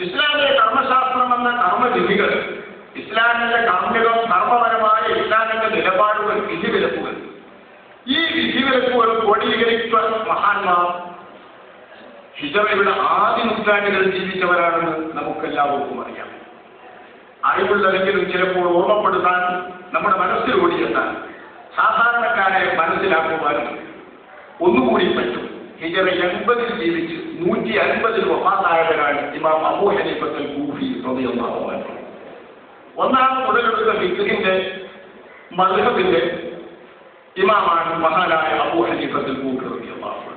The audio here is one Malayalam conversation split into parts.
ഇസ്ലാമിലെ കർമ്മശാസ്ത്രം എന്ന കർമ്മവിധികൾ ഇസ്ലാമിന്റെ കർമ്മികം കർമ്മപരമായ ഇസ്ലാമിന്റെ നിലപാടുകൾ വിധി വിധിവിലക്കുകൾ. ഈ വിധി വിധിവിലക്കുകൾ ക്രോഡീകരിച്ച മഹാന്മാർ ഹിജറയുടെ ആദ്യ നൂറ്റാണ്ടുകൾ ജീവിച്ചവരാണെന്ന് നമുക്കെല്ലാവർക്കും അറിയാം. അറിവുള്ളതെങ്കിലും ചിലപ്പോൾ ഓർമ്മപ്പെടുത്താൻ നമ്മുടെ മനസ്സിൽ ഓടിയെത്താൻ സാധാരണക്കാരെ മനസ്സിലാക്കുവാനും ഒന്നുകൂടി പറ്റും. ഹിജറ എൺപതിൽ ജീവിച്ച്. നൂറ്റി അൻപതിൽ വഫാത്തായവരാണ് ഇമാം അബൂ ഹനീഫത്തൽ കൂഫി ഹൃദയമാകുവാൻ ഒന്നാം മുതലെടുത്ത ഫിഖിന്റെ മധുഹബിന്റെ ഇമാമാണ് മഹാനായ അബൂ ഹനീഫത്തൽ കൂഫി ഹൃദയമാകുന്നത്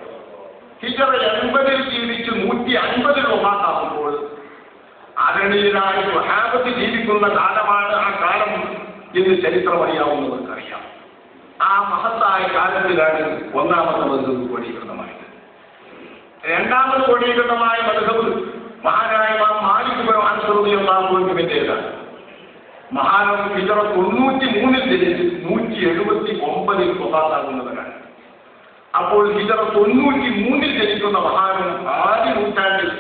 ഹിജറ എൺപതിൽ ജീവിച്ച് നൂറ്റി അൻപതിൽ വഫാത്താകുമ്പോൾ ആദരണീയരായ സ്വഹാബത്ത് ജീവിക്കുന്ന കാലമാണ് ആ കാലം എന്ന് ചരിത്രം അറിയാവുന്നവർക്കറിയാം. ആ മഹത്തായ കാലത്തിലാണ് ഒന്നാമത്തെ ബന്ധു കോടീകൃതമായത് രണ്ടാമത് കോടീകൃതമായ മധുഹബ് മഹാനായ ഇമാം മാലിക് മാലിക്കുബിന്റേതാണ് മഹാനം ഹിജറ തൊണ്ണൂറ്റി മൂന്നിൽ നൂറ്റി എഴുപത്തി ഒമ്പതിൽ സ്വഭാത്താകുന്നവരാണ് അപ്പോൾ ഹിജറ തൊണ്ണൂറ്റി മൂന്നിൽ ജനിക്കുന്ന മഹാനും ആദ്യ നൂറ്റാണ്ടിൽ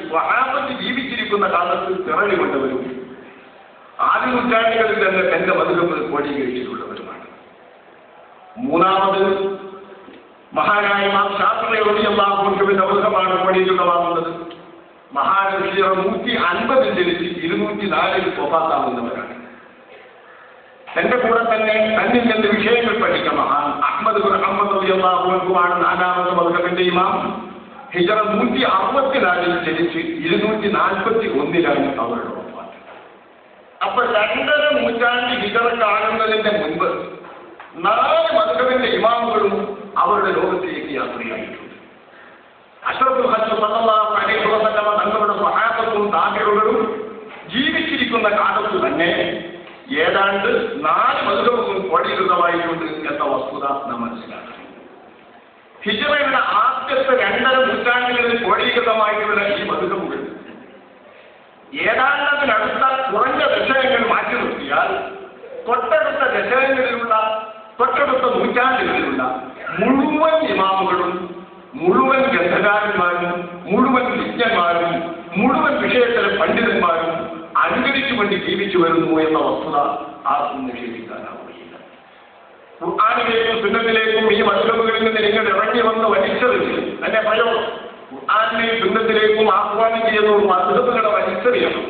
ജീവിച്ചിരിക്കുന്ന കാലത്ത് പിറവി കൊണ്ടവരും ആദ്യ നൂറ്റാണ്ടുകളിൽ തന്നെ തന്റെ മധുരങ്ങൾ കോടീകരിച്ചിട്ടുള്ളവരുമാണ് മൂന്നാമത് മഹാനായ മാം ശാസ്ത്രയോടിയല്ലാഹുവിന്റെ ഔഷധമാണ് കോടീകൃതമാകുന്നത് മഹാനുഷിയർ നൂറ്റി അൻപതിൽ ജനിച്ച് ഇരുന്നൂറ്റി നാലിൽ സ്വഭാത്താകുന്നവരാണ് തന്റെ കൂടെ തന്നെ തന്നിൽ നിന്ന് വിഷയങ്ങൾ പഠിച്ച മഹാൻ അഹമ്മദ് അഹമ്മദ് റളിയല്ലാഹുവിനുമാണ് നാലാമത് മധുരവിന്റെ ഇമാം. ഹിജറ നൂറ്റി അറുപത്തിനാലിൽ ജനിച്ച് ഇരുന്നൂറ്റി നാൽപ്പത്തി ഒന്നിലാണ് അവരുടെ വഫാത്ത്. അപ്പൊ രണ്ടര നൂറ്റാണ്ട് ഹിജറ കാണുന്നതിന്റെ മുൻപ് നാല് മധുരവിന്റെ ഇമാമുകളും അവരുടെ ലോകത്തിലേക്ക് യാത്രയായിട്ടുണ്ട് അഷ്റഫുൽ ഹജ്ജ് സല്ലല്ലാഹു അലൈഹി വസല്ലമ തങ്ങളുടെ സഹാബത്തും താബിഉകളും ജീവിച്ചിരിക്കുന്ന കാലത്ത് തന്നെ ഏതാണ്ട് നാല് മധുരവും കോടീകൃതമായിട്ടുണ്ട് എന്ന വസ്തുത നാം മനസ്സിലാക്കണം. ഹിജറയുടെ ആദ്യത്തെ രണ്ടര നൂറ്റാണ്ടുകളിൽ കോടീകൃതമായിട്ടുള്ള ഈ മധുരമുകൾ ഏതാണ്ടതിനടുത്ത കുറഞ്ഞ ദശകങ്ങൾ മാറ്റി നിർത്തിയാൽ തൊട്ടടുത്ത ദശകങ്ങളിലുള്ള തൊട്ടടുത്ത നൂറ്റാണ്ടുകളിലുള്ള മുഴുവൻ ഇമാമുകളും മുഴുവൻ ഗ്രന്ഥകാരന്മാരും മുഴുവൻ വിജ്ഞന്മാരും മുഴുവൻ വിഷയത്തിലെ പണ്ഡിതന്മാരും അനുകരിച്ചു വേണ്ടി ജീവിച്ചു വരുന്നു എന്ന വസ്തുത ആർക്കും നിഷേധിക്കാനാവുകയില്ല. ഖുർആാനിലേക്കും സുന്നത്തിലേക്കും ഈ മത്സരങ്ങളിൽ നിന്ന് നിങ്ങൾ ഇറങ്ങി വന്ന് വലിച്ചത് എന്നെ ഭയോ ഖുർആാനിലെയും സുന്നത്തിലേക്കും ആഹ്വാനം ചെയ്യുന്ന ഒരു മത്സരങ്ങളെ വലിച്ചെറിയണം.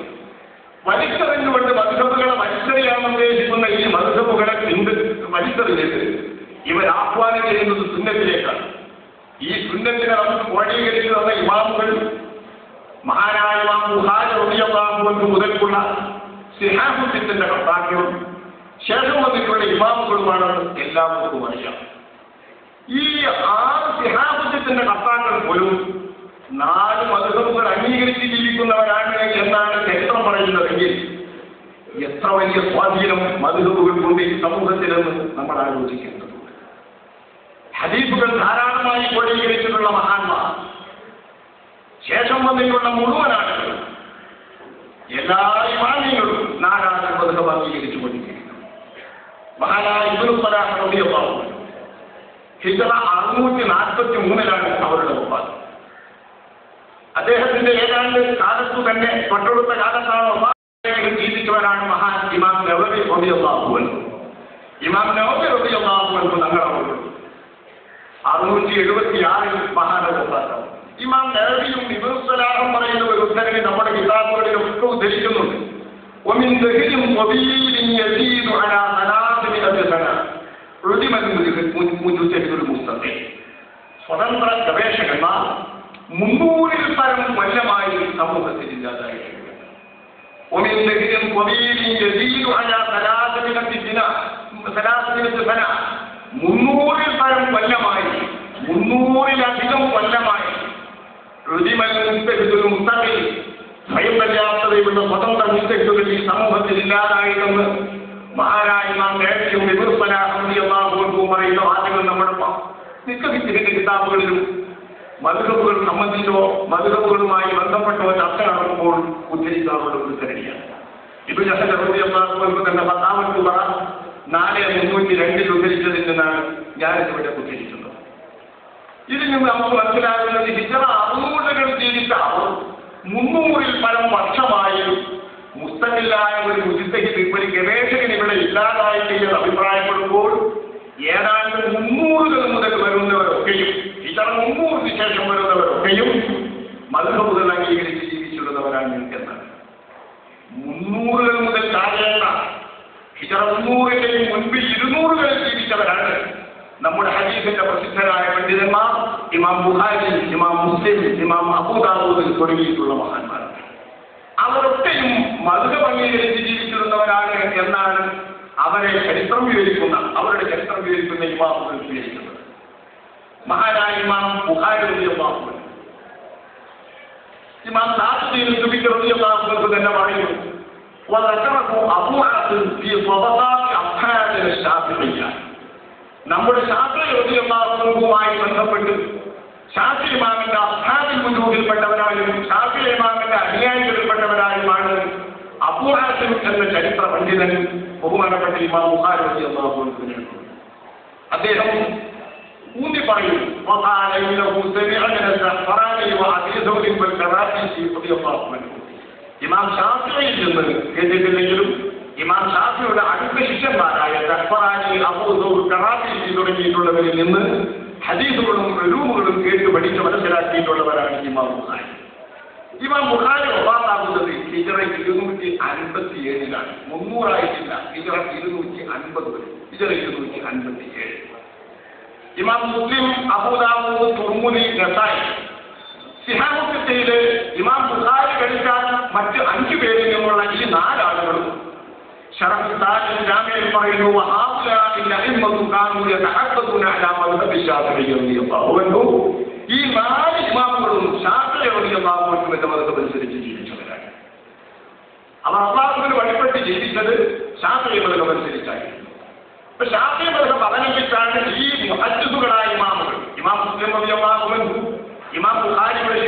വലിച്ചെറിഞ്ഞുകൊണ്ട് മത്സരങ്ങളെ വലിച്ചെറിയാമെന്ന് വലിച്ചെറിഞ്ഞിട്ട് ഇവർ ആഹ്വാനം ചെയ്യുന്നത് സുന്നത്തിലേക്കാണ്. ഈ സുന്നത്തിനെ നമുക്ക് വഴിയിലേക്ക് തന്ന ഇമാമുകൾ മഹാനായ റളിയല്ലാഹു മുതൽക്കുള്ള സിഹാബുദ്ദീന്റെ കർത്താക്യവും ശേഷം വന്നിട്ടുള്ള ഇമാമുകളുമാണ് എല്ലാവർക്കും അറിയാം ഈ ആറ് സിഹാബുദ്ദീന്റെ കർത്താക്കൾ പോലും നാല് മതങ്ങൾ അംഗീകരിച്ച് ജീവിക്കുന്നവരാണ് എന്നാണ് ചരിത്രം പറയുന്നതെങ്കിൽ എത്ര വലിയ സ്വാധീനം മധുഹബുകൾക്കുണ്ട് ഈ സമൂഹത്തിലെന്ന് നമ്മൾ ആലോചിക്കേണ്ടതുണ്ട്. ഹദീഫുകൾ ധാരാളമായി ക്രോഡീകരിച്ചിട്ടുള്ള മഹാന്മാർ. ശേഷം വന്നിട്ടുള്ള മുഴുവൻ ആളുകൾ എല്ലാ ഇമാമികളും നാലാളുകൾ മധുഹബ് അംഗീകരിച്ചു കൊണ്ടിരിക്കുന്നു. മഹാനായ ഇബ്നു സലാഹ് റളിയല്ലാഹു അൻഹു. ഹിജറ അറുന്നൂറ്റി നാൽപ്പത്തി മൂന്നിലാണ് അവരുടെ വഫാത്ത് അദ്ദേഹത്തിന്റെ ഏതാണ്ട് കാലത്തു തന്നെ തൊട്ടടുത്ത കാലത്താണ് ജീവിച്ചവരാണ് മഹാൻ ഇമാം നവവി റളിയല്ലാഹു അൻഹു ഇമാം നവവി റളിയല്ലാഹു അൻഹു തങ്ങളവർ അറുന്നൂറ്റി എഴുപത്തി ആറിൽ മഹാന്റെ വഫാത്താവും ഇമാം നവവിയും ഇബ്നു സലാഹും പറയുന്ന ഒരു ഉദ്ധരണി നമ്മുടെ കിതാബുകളിലൊക്കെ ഉദ്ധരിക്കുന്നുണ്ട് ومن ذهل طويل يزيد على ثلاثمائة سنة عدم المجتهد المستقيم സ്വതന്ത്ര ഗവേഷകന്മാർ മുന്നൂറിൽ പരം കൊല്ലമായി സമൂഹത്തിൽ ഇല്ലാതായിട്ടുണ്ട് ومن ذهل طويل يزيد على ثلاثمائة سنة ثلاثمائة سنة മുന്നൂറിൽ പരം കൊല്ലമായി മുന്നൂറിലധികം കൊല്ലമായി ഋതിമൽ മുസ്തഹിദുൽ മുസ്തഖിൽ സ്വയം പര്യാപ്തതയുള്ള സ്വതന്ത്ര മുസ്തഹിദുകൾ ഈ സമൂഹത്തിൽ ഇല്ലാതായിട്ടെന്ന് മഹാനായ നാം നേരത്തെയും വിമർശനാഹും പറയുന്ന വാചകം നമ്മുടെ നിക്കവിച്ചിരിക്കുന്ന കിതാബുകളിലും മധുരവുകൾ സംബന്ധിച്ചോ മധുരവുകളുമായി ബന്ധപ്പെട്ടോ ചർച്ച നടക്കുമ്പോൾ ഉദ്ധരിക്കാറുള്ള ഒരു ഉദ്ധരണിയാണ് ഇത് ജഹ്റബിയാഹുവിന് തന്റെ പത്താമത്തെ പറ നാല് മുന്നൂറ്റി രണ്ടിൽ ഉദ്ധരിച്ചതിൽ നിന്നാണ് ഞാനിതിവിടെ ഉദ്ധരിക്കുന്നത്. ഇതിൽ നിന്ന് നമുക്ക് മനസ്സിലാകുന്നത് ഹിജറ അറുന്നൂറുകൾ ജീവിച്ച അവർ മുന്നൂറിൽ പരം വർഷമായി മുസ്തമില്ലായ ഒരു മുജിത്തഹിദ് ഒരു ഗവേഷകൻ ഇവിടെ ഇല്ലാതായിട്ട് എന്ന് അഭിപ്രായപ്പെടുമ്പോൾ ഏതാണ്ട് മുന്നൂറുകൾ മുതൽ വരുന്നവരൊക്കെയും ഇതര മുന്നൂറിന് ശേഷം വരുന്നവരൊക്കെയും മധുഹബുകൾ അംഗീകരിച്ച് ജീവിച്ചിരുന്നവരാണ് എന്നാണ് മുന്നൂറുകൾ മുതൽ താഴേണ്ട ഹിജറ മുന്നൂറിന്റെയും മുൻപിൽ ഇരുന്നൂറുകളിൽ ജീവിച്ചവരാണ്. നമ്മുടെ ഹദീസിന്റെ പ്രസിദ്ധരായ പണ്ഡിതന്മാർ ഇമാം ബുഹാരി ഇമാം മുസ്ലിം ഇമാം അബൂദാബൂദിൽ തുടങ്ങിയിട്ടുള്ള മഹാന്മാർ. അവരൊക്കെയും മധുര പള്ളിയിലേക്ക് ജീവിച്ചിരുന്നവരാണ് എന്നാണ് അവരെ ചരിത്രം വിവരിക്കുന്ന അവരുടെ ചരിത്രം വിവരിക്കുന്ന ഇമാമുകൾ വിവരിക്കുന്നത്. മഹാനായ ഇമാം ബുഹാരി ഇമാം സാദുദ്ദീൻ സുബിക്ക് റളിയല്ലാഹു തന്നെ പറയുന്നു وذكره أبو عاصم في طبقات أصحاب الشافعية നമ്മുടെ ഷാഫി റളിയല്ലാഹുവുമായി ബന്ധപ്പെട്ട് ഷാഫി ഇമാമിന്റെ അസ്ഹാബിൽ മുന്നൂറിൽപ്പെട്ടവരായും ഷാഫി ഇമാമിന്റെ അനുയായികളിൽപ്പെട്ടവരായുമാണ് അബൂ ഹാസിം എന്ന ചരിത്ര പണ്ഡിതൻ ബഹുമാനപ്പെട്ട ഇമാം ബുഖാരി റളിയല്ലാഹു അൻഹു അദ്ദേഹം ഊന്നി പറയും وقال إنه سمع من الزعفراني وأبي ثور والكرافي رضي الله عنه ഇമാം ഷാഫിയിൽ നിന്ന് കേട്ടിട്ടില്ലെങ്കിലും ഇമാം ഷാഫിയുടെ അടുത്ത ശിഷ്യന്മാരായ സഹ്ഫറാനി അബൂദൂർ കറാത്തി തുടങ്ങിയിട്ടുള്ളവരിൽ നിന്ന് ഹദീസുകളും റൂമുകളും കേട്ട് പഠിച്ച് മനസ്സിലാക്കിയിട്ടുള്ളവരാണ് ഇമാം ബുഖാരി. ഇമാം ബുഖാരി ഒപ്പാത്താകുന്നത് ഹിജറ ഇരുന്നൂറ്റി അൻപത്തി ഏഴിലാണ് മുന്നൂറായിട്ടില്ല ഹിജറ ഇരുന്നൂറ്റി അൻപത് ഹിജറ ഇരുന്നൂറ്റി അൻപത്തി ഏഴ് ഇമാം മുസ്ലിം അബൂദാവൂദ് തുർമുലി നസായി. സിഹാബുദ്ദീൽ ഇമാം ബുഖാരി കഴിക്കാൻ മറ്റ് അഞ്ചു പേരിൽ നിന്നുള്ള ഈ നാലാളുകളും പറയുന്നു ഈ നാല് ഇമാമുകളും എന്ന മദ്ഹബ് അനുസരിച്ച് ജീവിച്ചവരാണ്. അവർ അള്ളാഹുവിന് വഴിപ്പെട്ട് ജീവിച്ചത് മദ്ഹബ് അനുസരിച്ചായിരുന്നു. അവലംബിച്ചാണ് ഈ മുഹദ്ദിസുകളായ ഇമാമുകൾ. ഇമാം മുസ്ലിം ഇമാം ബുഖാരിയുടെ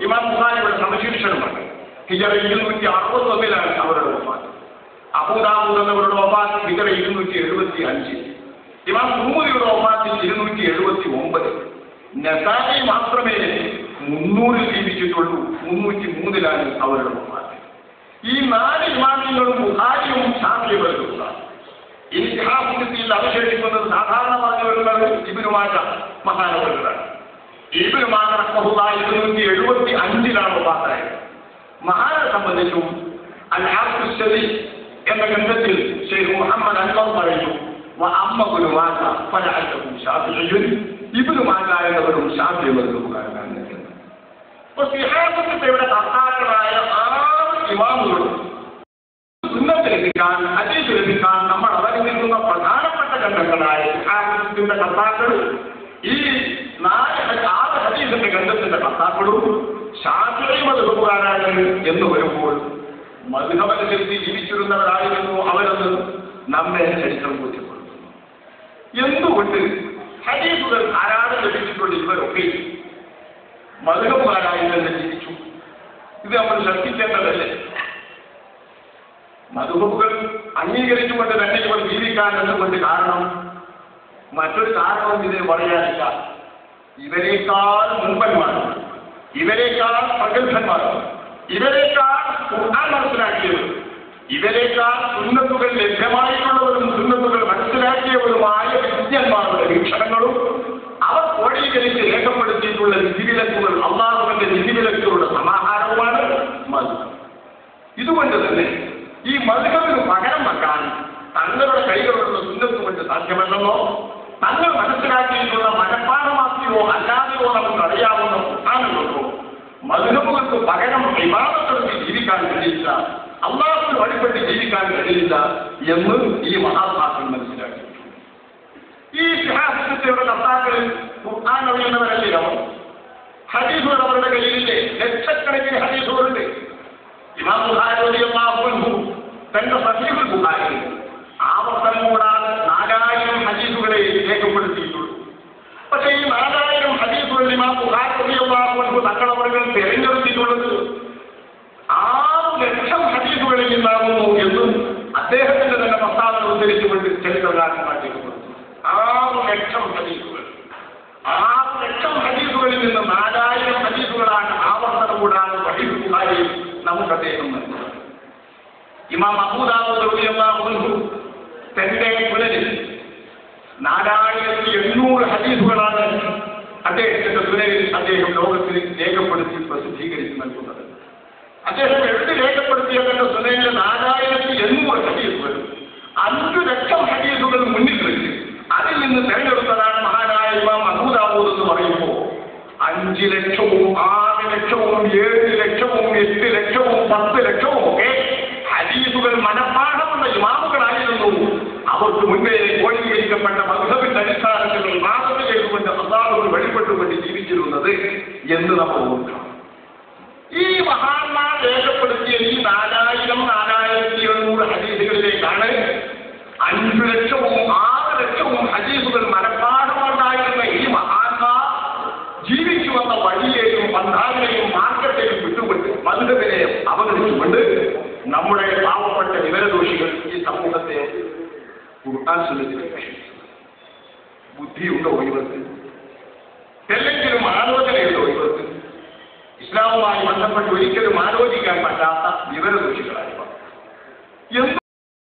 ഇമാം ബുഖാരിയുടെ ഹിജറ ഇരുന്നൂറ്റി അറുപത്തൊന്നിലാണ് അവരുടെ വഫാത്ത് അബൂദാബു എന്നവരുടെ വഫാത്ത് ഹിജറ ഇരുന്നൂറ്റി എഴുപത്തി അഞ്ചിൽ ഇമാം സുമൂരിയുടെ വഫാത്ത് ഇരുന്നൂറ്റി എഴുപത്തി ഒമ്പത്. നസായി മാത്രമേ മുന്നൂറിൽ ജീവിച്ചിട്ടുള്ളൂ. മുന്നൂറ്റി മൂന്നിലാണ് അവരുടെ വഫാത്ത് ഈ നാല് ഇമാമിങ്ങളും ബുഹാരിയും ഷാഫിയുമല്ല ഇതിഹാസത്തിൽ അവശേഷിക്കുന്നത് സാധാരണ പറഞ്ഞു വരുന്നത് ഇബിനുമാറ്റ മഹാനവരുകളാണ് ഇബിനുമാറ്റ ഇരുന്നൂറ്റി എഴുപത്തി അഞ്ചിലാണ് വഫാത്തായത്. മഹാനെ സംബന്ധിച്ചും അൽ ആഫുസ്സലി എന്ന ഗ്രന്ഥത്തിൽ ഷെയ്ഖ് മുഹമ്മദ് അൻവർ പറയുന്നു അമ്മ ഗുരുമാറ്റ പല അറ്റവും ഷാഫിയും ഇബിന് മാറ്റ എന്നവരും ഷാഫി വർഗവുകാരനാണ് അപ്പൊ സിഹാബത്തിന്റെ കർത്താക്കളായ ആറ് ഇമാമുകളും സുന്നത്ത് ലഭിക്കാൻ ഹദീസ് ലഭിക്കാൻ നമ്മൾ അവലംബിക്കുന്ന പ്രധാനപ്പെട്ട ഗ്രന്ഥങ്ങളായ സിഹാബത്തിന്റെ കർത്താക്കൾ ഈ നാല് ആറ് ഹദീസിന്റെ ഗ്രന്ഥത്തിന്റെ കർത്താക്കളും ശാസ്ത്രീയ മതകാരാണ് എന്ന് വരുമ്പോൾ മധുഹമനുസരിച്ച് ജീവിച്ചിരുന്നവരായിരുന്നു അവരെന്ന് നമ്മെ ചരിത്രം ബോധ്യപ്പെടുത്തുന്നു. എന്തുകൊണ്ട് ഹദീസുകൾ ധാരാളം ലഭിച്ചിട്ടുള്ള ഇവരൊക്കെ? മധുഹമാരായി തന്നെ ജീവിച്ചു. ഇത് നമ്മൾ ശ്രദ്ധിക്കേണ്ടതല്ലേ? മധുഹബുകൾ അംഗീകരിച്ചുകൊണ്ട് തന്നെ ഇവർ ജീവിക്കാൻ എന്നുകൊണ്ട് കാരണം? മറ്റൊരു കാരണവും ഇതിന് പറയാനില്ല. ഇവരെക്കാൾ മുമ്പന്മാർ ഇവരെക്കാൾ പ്രഗത്ഭന്മാർ ഇവരെക്കാൾ ഖുർആൻ മനസ്സിലാക്കിയത് ഇവരെക്കാൾ സുന്നത്തുകൾ ലഭ്യമായിട്ടുള്ളവരും മധുരമുകൾക്ക് പകരം വിവാദത്തെടുത്ത് ജീവിക്കാൻ കഴിയില്ല. അള്ളാഹത്തിന് വഴിപ്പെട്ട് ജീവിക്കാൻ കഴിയില്ല എന്ന് ഈ മഹാത്മാക്കൾ മനസ്സിലാക്കി. ഈ സിഹാസിന്റെ കർത്താക്കൾ ഖുർആൻ അറിയുന്നവരല്ലേ അവർ? ഹദീസുകൾ അവരുടെ കയ്യിലില്ലേ? ലക്ഷക്കണക്കിന് ഹദീസുകളുണ്ട്. ഇമാം ബുഹാരി തന്റെ സഹീഹുൽ ബുഖാരി ആവർത്തനം കൂടാതെ അദ്ദേഹം നൽകുന്നത് ഇമാം അൻഹു തന്റെ പുനരിൽ നാലായിരത്തി എണ്ണൂറ് ഹദീസുകളാണ് അദ്ദേഹത്തിന്റെ പുനരിൽ അദ്ദേഹം ലോകത്തിൽ രേഖപ്പെടുത്തി പ്രസിദ്ധീകരിച്ച് നൽകുന്നത്. അദ്ദേഹം എഴുതി രേഖപ്പെടുത്തിയ തന്റെ സുനയിലെ നാലായിരത്തി എണ്ണൂറ് ഹദീസുകൾ അഞ്ചു ലക്ഷം ഹദീസുകൾ മുന്നിൽ വെച്ച് അതിൽ നിന്ന് തെരഞ്ഞെടുത്തതാണ് മഹാനായ ഇമാം അബൂദാവൂദ് എന്ന് പറയുമ്പോൾ അഞ്ച് ലക്ഷവും ആറ് ലക്ഷവും ഏഴ് ലക്ഷവും എട്ട് ലക്ഷവും പത്ത് ലക്ഷവും ഒക്കെ ഹദീസുകൾ മനഃപ്പാഠമുള്ള ഇമാമുകളായിരുന്നു. അവർക്ക് മുന്നേ കോഴീകരിക്കപ്പെട്ട മധുഹബിന്റെ അടിസ്ഥാനത്തിൽ മാസത്തിൽ ചെയ്തുകൊണ്ട് അള്ളാഹുകൾ വെളിപ്പെട്ടുകൊണ്ട് ജീവിച്ചിരുന്നത് എന്ന് നമ്മൾ ഓർക്കണം. ഈ മഹാന്മാർ രേഖപ്പെടുത്തിയ ഈ നാലായിരം നാലായിരത്തി എണ്ണൂറ് ഹദീസുകളിലേക്കാണ് അഞ്ചു ലക്ഷവും ആറ് ലക്ഷവും ഹദീസുകൾ മനഃപ്പാഠമുണ്ടായിരുന്ന ഈ മഹാന്മാർ ജീവിച്ചു വന്ന വഴിയെയും ബന്ധാവിനെയും മാർഗത്തെയും വിട്ടുകൊണ്ട് മധുരവിനെ അവതരിച്ചുകൊണ്ട് നമ്മുടെ പാവപ്പെട്ട വിവരദോഷികൾ ഈ സമൂഹത്തെ കുറുക്കാൻ ശ്രമിച്ചിട്ടുണ്ട് ബുദ്ധിയുണ്ടോ ഇവർക്ക് എന്തെങ്കിലും ആലോചനയുണ്ടോ ഇസ്ലാമുമായി ബന്ധപ്പെട്ട് ഒരിക്കലും ആലോചിക്കാൻ പറ്റാത്ത വിവരദോഷികളായി എന്ത്